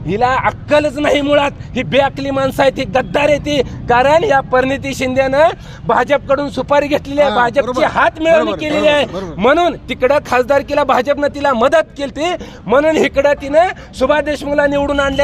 हिला अक्कलच नाही मुळात ही बेअकली माणसं आहे ती गद्दार आहे ती कारण या परिणिती शिंदेनं भाजपकडून सुपारी घेतलेली आहे हा, भाजपची बरोबर. हात मिळवणी बरोबर, केलेली आहे बरोबर. म्हणून तिकडं खासदारकीला भाजपनं तिला मदत केली म्हणून इकडं तिनं सुभाष देशमुखला निवडून आणल्या